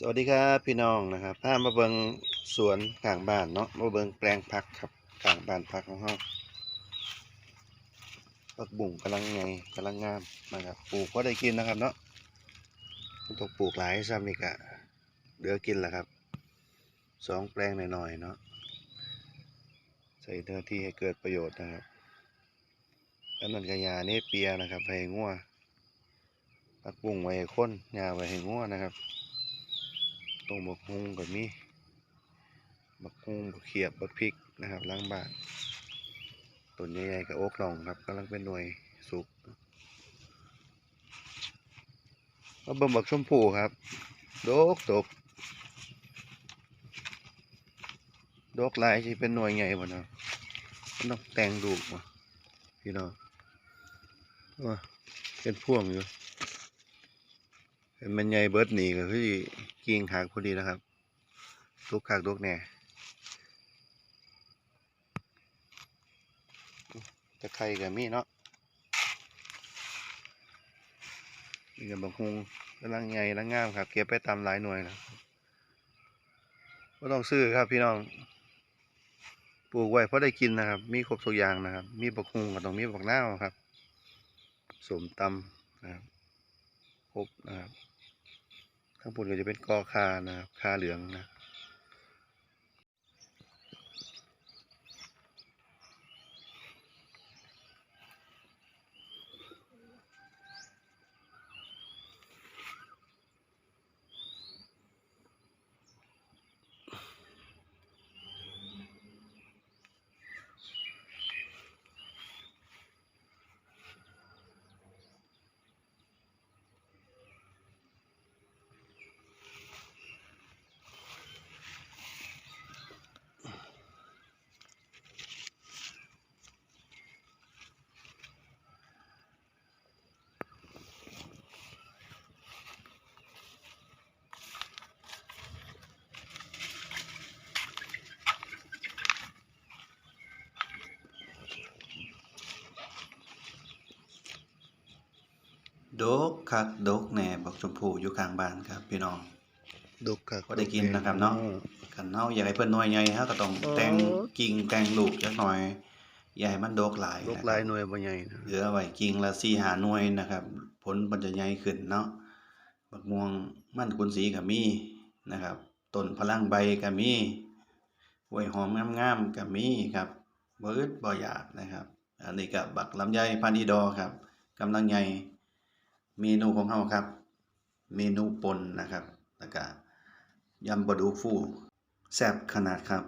สวัสดีครับพี่น้องนะครับพามาเบิงสวนข้างบ้านเนาะมาเบิงแปลงผักครับข้างบ้านผักของเราผักบุ่งกำลังไงกำลังงามนะครับปลูกก็ได้กินนะครับเนาะต้องปลูกหลายซ้ำนี่กะเหลือกินแหละครับสองแปลงหน่อยๆเนาะใส่เนื้อที่ให้เกิดประโยชน์นะครับอันนั้นกระยาเนเปียนะครับไว้ให้งัวผักบุ่งไว้ให้คนยาไว้ให้งัวนะครับ ต้มบักฮุงกับมีบักฮุงบักเขียบบักพริกนะครับล้างบานต้นใหญ่ๆกับโอ๊กหล่องครับกำลังเป็นหน่วยสุกมาเบิ่งบักชมพูครับดกดกดกลายที่เป็นหน่วยใหญ่บ่เนาะต้องแต่งดูกบ่พี่น้องว่าเป็นพ่วงอยู่ เห็นมันใหญ่เบิร์ดหนีก็คือสิกิ่งหักพอดีแล้วครับลูกคักลูกแน่จะไข่กับมีเนาะนี่กับบางฮุงกำลังใหญ่กำลังงามครับ เก็บไปตามหลายหน่วยนะก็ต้องซื้อครับพี่น้อง ปลูกไว้เพราะได้กินนะครับ มีครบทุกอย่างนะครับ มีบักฮุงก็ต้องมีบักนาวครับสมตำนะครับ บนะครับ ข้างบนก็จะเป็นกอคานะครับคาเหลืองนะ ดกคักดกแหน่บักชมพูอยู่ข้างบ้านครับ พี่น้องดุกครับก็ได้กินนะครับเนาะคันเฮาอยากให้เพิ่นน้อยใหญ่เฮาก็ต้องแต่งกิ่งแต่งลูกจักหน่อยอย่าให้มันดกหลายลูกนะคลารัยบหน่วยบ่ใหญ่นะเหลือไว้กิ่งละ4 5หน่วยนะครับ ผลมันจะใหญ่ขึ้นเนาะบักม่วงมันกุนสีก็มีนะครับต้นพลังใบก็มีกล้วยหอมงามๆก็มีครับบ่อึดบ่อยากนะครับ อันนี้ก็บักลำไยพันธุ์อีดอครับกำลังใหญ่ เมนูของเฮาครับ เมนูปนนะครับแล้วก็ยำปลาดุกฟูแซ่บขนาดครับ